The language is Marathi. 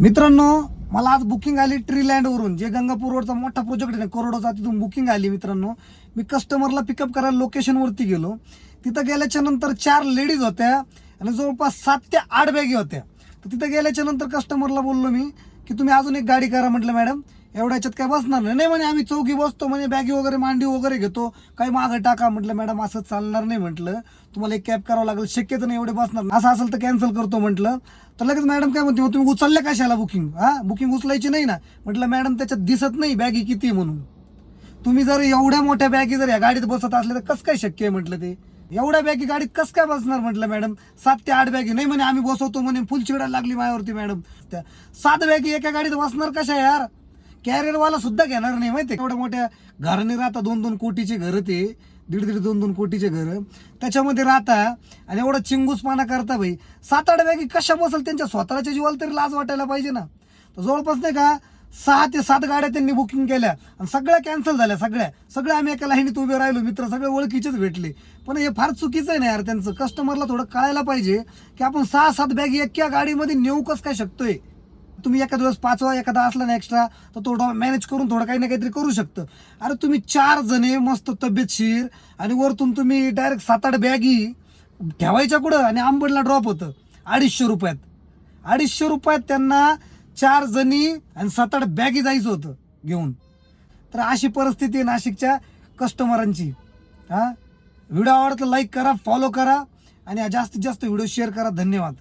मित्रांनो मला आज बुकिंग आली ट्री वरून जे गंगापूर रोडचा मोठा प्रोजेक्ट आहे ना करोडोचा तिथून बुकिंग आली मित्रांनो. मी कस्टमरला पिकअप करायला लोकेशनवरती गेलो. तिथं गेल्याच्यानंतर चार लेडीज होत्या आणि जवळपास सात ते आठ बॅगी होत्या. तर तिथं गेल्याच्यानंतर कस्टमरला बोललो मी की तुम्ही अजून एक गाडी करा म्हटलं मॅडम एवढ्या याच्यात काय बसणार नाही. नाही म्हणे आम्ही चौकी बसतो म्हणे बॅगी वगैरे मांडी वगैरे घेतो. काही मागं टाका म्हटलं मॅडम असं चालणार नाही म्हटलं. तुम्हाला एक कॅब करावं लागेल शक्यतो नाही एवढे बसणार असं असेल तर कॅन्सल करतो म्हटलं. तर लगेच मॅडम काय म्हणते मग तुम्ही उचलल्या कशाला बुकिंग? हा बुकिंग उचलायची नाही ना. म्हटलं मॅडम त्याच्यात दिसत नाही बॅगी किती आहे म्हणून. तुम्ही जर एवढ्या मोठ्या बॅगी जर या गाडीत बसत असले तर कसं काय शक्य आहे? म्हटलं ते. एवढ्या बॅगी गाडीत कसं काय बसणार? म्हटलं मॅडम. सात ते आठ बॅगी. नाही म्हणे आम्ही बसवतो म्हणे फुल चिडायला लागली मायावरती मॅडम. त्या सात बॅगी एका गाडीत बसणार कशा यार? कॅरियरवाला सुद्धा घेणार नाही माहिती एवढ्या मोठ्या घराने राहता दोन दोन कोटीचे घरं ते दीड दीड दोन दोन कोटीचे घर. त्याच्यामध्ये राहता आणि एवढा चिंगूसपणा करता भाई सात आठ बॅगी कशा बसल त्यांच्या स्वतःच्या जीवाला तरी लाज वाटायला पाहिजे ना. तर जवळपास नाही का सहा ते सात गाड्या त्यांनी बुकिंग केल्या आणि सगळ्या कॅन्सल झाल्या सगळ्या. सगळ्या आम्ही एका लाईनीत उभे राहिलो मित्र सगळे ओळखीचेच भेटले. पण हे फार चुकीचं आहे ना यार त्यांचं. कस्टमरला थोडं कळायला पाहिजे की आपण सहा सात बॅगी एका गाडीमध्ये नेऊ कसं काय शकतोय? तुम्ही एखाद दिवस पाचवा एखादा असला ना एक्स्ट्रा तर थोडं मॅनेज करून थोडं काही ना काहीतरी करू शकतं. अरे तुम्ही चार जणे मस्त तब्येतशीर आणि वरतून तुम्ही डायरेक्ट सात आठ बॅगी ठेवायच्या कुठं आणि आंबडला ड्रॉप होतं. अडीचशे रुपयात. अडीचशे रुपयात त्यांना चार जणी आणि सात आठ बॅगी जायचं होतं घेऊन. तर अशी परिस्थिती आहे नाशिकच्या कस्टमरांची हां? व्हिडिओ आवडतं लाईक करा फॉलो करा आणि जास्तीत जास्त व्हिडिओ शेअर करा. धन्यवाद.